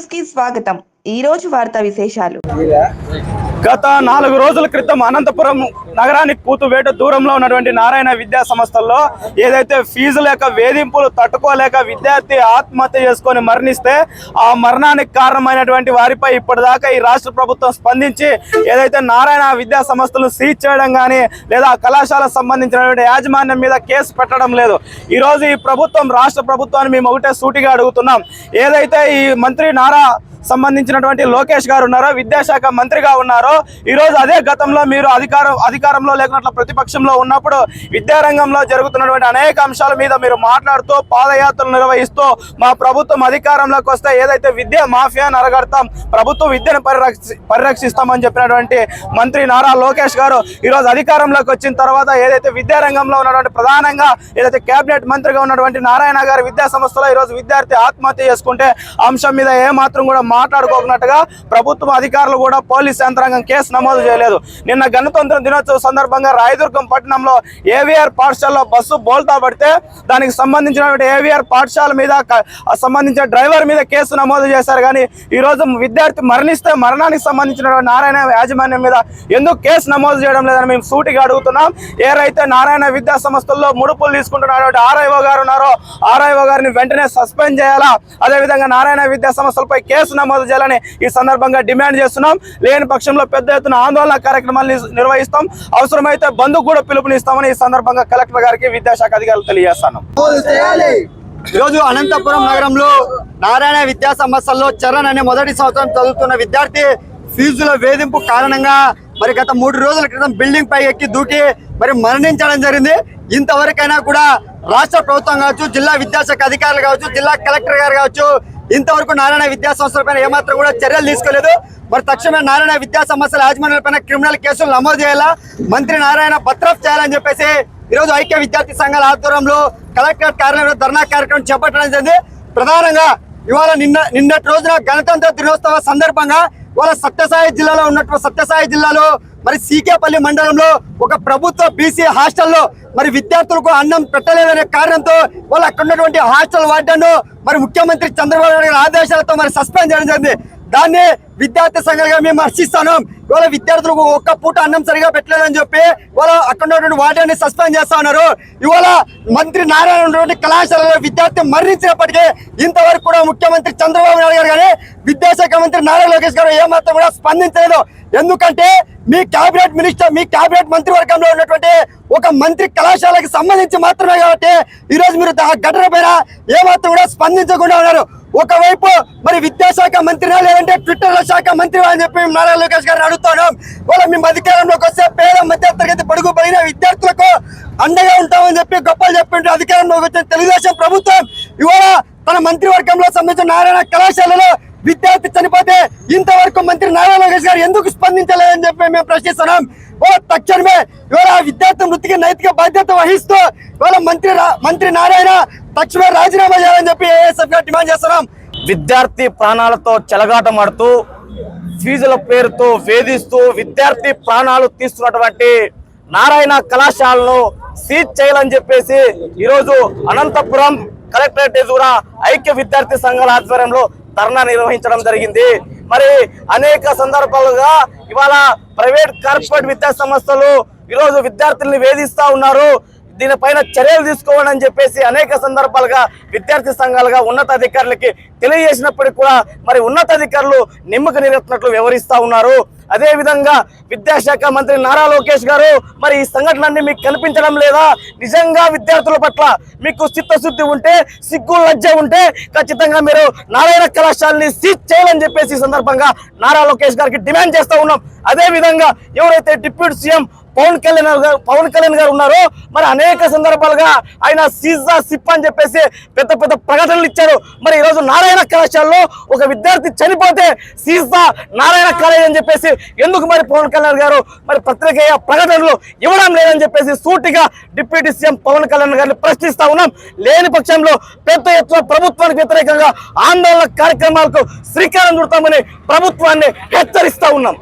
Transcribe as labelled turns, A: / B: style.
A: న్యూస్కి స్వాగతం. ఈరోజు రోజు వార్తా విశేషాలు.
B: గత నాలుగు రోజుల క్రితం అనంతపురం నగరానికి కూతువేట దూరంలో ఉన్నటువంటి నారాయణ విద్యా సంస్థల్లో ఏదైతే ఫీజు లేక వేధింపులు తట్టుకోలేక విద్యార్థి ఆత్మహత్య చేసుకొని మరణిస్తే ఆ మరణానికి కారణమైనటువంటి వారిపై ఇప్పటిదాకా ఈ రాష్ట్ర ప్రభుత్వం స్పందించి ఏదైతే నారాయణ విద్యా సంస్థలు సీజ్ చేయడం కానీ లేదా కళాశాలకు సంబంధించినటువంటి యాజమాన్యం మీద కేసు పెట్టడం లేదు. ఈరోజు ఈ ప్రభుత్వం రాష్ట్ర ప్రభుత్వాన్ని మేము ఒకటే సూటిగా అడుగుతున్నాం. ఏదైతే ఈ మంత్రి నారా సంబంధించినటువంటి లోకేష్ గారు ఉన్నారో విద్యాశాఖ మంత్రిగా ఉన్నారో ఈరోజు అదే గతంలో మీరు అధికారం అధికారంలో లేకున్నట్లు ప్రతిపక్షంలో ఉన్నప్పుడు విద్యారంగంలో జరుగుతున్నటువంటి అనేక అంశాల మీద మీరు మాట్లాడుతూ పాదయాత్రలు నిర్వహిస్తూ మా ప్రభుత్వం అధికారంలోకి వస్తే ఏదైతే విద్యా మాఫియా అరగడతాం ప్రభుత్వ విద్యను పరిరక్షి పరిరక్షిస్తామని చెప్పినటువంటి మంత్రి నారా లోకేష్ గారు ఈరోజు అధికారంలోకి వచ్చిన తర్వాత ఏదైతే విద్యారంగంలో ఉన్నటువంటి ప్రధానంగా ఏదైతే కేబినెట్ మంత్రిగా ఉన్నటువంటి నారాయణ గారి విద్యా సంస్థలో ఈరోజు విద్యార్థి ఆత్మహత్య చేసుకుంటే అంశం మీద ఏ మాత్రం కూడా మాట్లాడుకోకున్నట్టుగా ప్రభుత్వం అధికారులు కూడా పోలీస్ యంత్రాంగం కేసు నమోదు చేయలేదు. నిన్న గణతంత్ర దినోత్సవ సందర్భంగా రాయదుర్గం పట్టణంలో ఏవిఆర్ పాఠశాలలో బస్సు బోల్తా పడితే దానికి సంబంధించినటువంటి ఏవిఆర్ పాఠశాల మీద సంబంధించిన డ్రైవర్ మీద కేసు నమోదు చేశారు. కానీ ఈ రోజు విద్యార్థి మరణిస్తే మరణానికి సంబంధించినటువంటి నారాయణ యాజమాన్యం మీద ఎందుకు కేసు నమోదు చేయడం లేదని మేము సూటిగా అడుగుతున్నాం. ఏరైతే నారాయణ విద్యా సంస్థల్లో ముడుపులు తీసుకుంటున్నటువంటి ఆర్ఐఓ గారు ఉన్నారో ఆర్ఐఓ గారిని వెంటనే సస్పెండ్ చేయాలా? అదేవిధంగా నారాయణ విద్యా సంస్థలపై కేసు నమోదు చేయాలని ఈ సందర్భంగా డిమాండ్ చేస్తున్నాం. లేని పక్షంలో పెద్ద ఎత్తున ఆందోళన కార్యక్రమాలు నిర్వహిస్తాం. అవసరమైతే బంధుకు కూడా పిలుపునిస్తామని ఈ సందర్భంగా కలెక్టర్ గారికి విద్యాశాఖ అధికారులు తెలియజేస్తాను
C: ఈరోజు అనంతపురం నగరంలో నారాయణ విద్యా సంస్థల్లో చరణ్ అనే మొదటి సంవత్సరం చదువుతున్న విద్యార్థి ఫీజుల వేధింపు కారణంగా మరి గత మూడు రోజుల క్రితం బిల్డింగ్ పై ఎక్కి దూకి మరి మరణించడం జరిగింది. ఇంతవరకైనా కూడా రాష్ట్ర ప్రభుత్వం కావచ్చు జిల్లా విద్యాశాఖ అధికారులు కావచ్చు జిల్లా కలెక్టర్ గారు కావచ్చు ఇంతవరకు నారాయణ విద్యా సంస్థల పైన ఏమాత్రం కూడా చర్యలు తీసుకోలేదు. మరి తక్షణమే నారాయణ విద్యా సంస్థల యాజమాన్యాల పైన క్రిమినల్ కేసులు నమోదు చేయాలా? మంత్రి నారాయణ భద్రఫ్ చేయాలని చెప్పేసి ఈరోజు ఐక్య విద్యార్థి సంఘాల ఆధ్వర్యంలో కలెక్టర్ కార్యాలయంలో ధర్నా కార్యక్రమం చేపట్టడం జరిగింది. ప్రధానంగా ఇవాళ నిన్న నిన్నటి రోజున గణతంత్ర దినోత్సవ సందర్భంగా ఇవాళ సత్యసాయి జిల్లాలో ఉన్నటువంటి సత్యసాయి జిల్లాలో మరి సీకేపల్లి మండలంలో ఒక ప్రభుత్వ బీసీ హాస్టల్లో మరి విద్యార్థులకు అన్నం పెట్టలేదనే కారణంతో వాళ్ళు అక్కడ ఉన్నటువంటి హాస్టల్ వార్డెన్ మరి ముఖ్యమంత్రి చంద్రబాబు నాయుడు ఆదేశాలతో మరి సస్పెండ్ చేయడం జరిగింది. దాన్ని విద్యార్థి సంఘాలుగా మేము హర్షిస్తాను వాళ్ళ విద్యార్థులకు ఒక్క పూట అన్నం సరిగా పెట్టలేదని చెప్పి ఇవాళ అక్కడ ఉన్నటువంటి సస్పెండ్ చేస్తా ఉన్నారు. ఇవాళ మంత్రి నారాయణ ఉన్నటువంటి కళాశాలలో విద్యార్థి మరణించినప్పటికీ ఇంతవరకు కూడా ముఖ్యమంత్రి చంద్రబాబు నాయుడు గారు కానీ విద్యాశాఖ మంత్రి నారా లోకేష్ గారు ఏమాత్రం కూడా స్పందించలేదు. ఎందుకంటే మీ కేబినెట్ మినిస్టర్ మీ కేబినెట్ మంత్రివర్గంలో ఉన్నటువంటి ఒక మంత్రి కళాశాలకు సంబంధించి మాత్రమే కాబట్టి ఈ రోజు మీరు ఆ ఘటన పైన ఏమాత్రం కూడా స్పందించకుండా ఉన్నారు. ఒకవైపు మరి విద్యాశాఖ మంత్రినా లేదంటే ట్విట్టర్ శాఖ మంత్రి అని చెప్పి నారా లోకేష్ గారిని అడుగుతున్నాం. వాళ్ళ మేము అధికారంలోకి వస్తే పేద మధ్య తరగతి పడుగు పడిన విద్యార్థులకు అండగా ఉంటామని చెప్పి గొప్పలు చెప్పి అధికారంలోకి వచ్చిన తెలుగుదేశం ప్రభుత్వం ఇవాళ మన మంత్రివర్గంలో సంబంధించిన నారాయణ కళాశాలలో విద్యార్థి చనిపోతే ఇంతవరకు మంత్రి నారా లోకేష్ గారు ఎందుకు స్పందించలేదని చెప్పి మేము ప్రశ్నిస్తున్నాం. ఓ తక్షణమే ఇవాళ ఆ విద్యార్థి మృతికి నైతిక బాధ్యత వహిస్తూ ఇవాళ మంత్రి రా- మంత్రి నారాయణ తక్షణమే రాజీనామా చేయాలని చెప్పి ఏఎస్ఎఫ్గా డిమాండ్ చేస్తున్నాం.
B: విద్యార్థి ప్రాణాలతో చెలగాటమాడుతూ ఫీజుల పేరుతో వేధిస్తూ విద్యార్థి ప్రాణాలు తీస్తున్నటువంటి నారాయణ కళాశాలను సీజ్ చేయాలని చెప్పేసి ఈరోజు అనంతపురం కలెక్టరేట్ ఎదుర ఐక్య విద్యార్థి సంఘాల ఆధ్వర్యంలో ధర్నా నిర్వహించడం జరిగింది. మరి అనేక సందర్భాలుగా ఇవాళ ప్రైవేట్ కార్పొరేట్ విద్యా సంస్థలు ఈరోజు విద్యార్థుల్ని వేధిస్తా ఉన్నారు. దీనిపైన చర్యలు తీసుకోవాలని చెప్పేసి అనేక సందర్భాలుగా విద్యార్థి సంఘాలుగా ఉన్నతాధికారులకి తెలియజేసినప్పటికీ కూడా మరి ఉన్నతాధికారులు నిమ్మక నీరెత్తినట్లు వివరిస్తూ ఉన్నారు. అదే విధంగా విద్యాశాఖ మంత్రి నారా లోకేష్ గారు మరి ఈ సంఘటనలన్నీ మీకు కనిపించడం లేదా? నిజంగా విద్యార్థుల పట్ల మీకు చిత్తశుద్ధి ఉంటే సిగ్గు లజ్జ ఉంటే ఖచ్చితంగా మీరు నారాయణ కళాశాలని సీజ్ చేయాలని చెప్పేసి ఈ సందర్భంగా నారా లోకేష్ గారికి డిమాండ్ చేస్తూ ఉన్నాం. అదే విధంగా ఎవరైతే డిప్యూటీ సీఎం పవన్ కళ్యాణ్ గారు పవన్ కళ్యాణ్ గారు ఉన్నారు. మరి అనేక సందర్భాలుగా ఆయన సీజా సిప్ అని చెప్పేసి పెద్ద పెద్ద ప్రకటనలు ఇచ్చారు. మరి ఈరోజు నారాయణ కళాశాలలో ఒక విద్యార్థి చనిపోతే సీజా నారాయణ కాలేజ్ అని చెప్పేసి ఎందుకు మరి పవన్ కళ్యాణ్ గారు మరి పత్రికేయ ప్రకటనలు ఇవ్వడం లేదని చెప్పేసి సూటిగా డిప్యూటీ సీఎం పవన్ కళ్యాణ్ గారిని ప్రశ్నిస్తా ఉన్నాం. లేని పక్షంలో పెద్ద ఎత్తున ప్రభుత్వానికి వ్యతిరేకంగా ఆందోళన కార్యక్రమాలకు శ్రీకారం చుడతామని ప్రభుత్వాన్ని హెచ్చరిస్తా ఉన్నాం.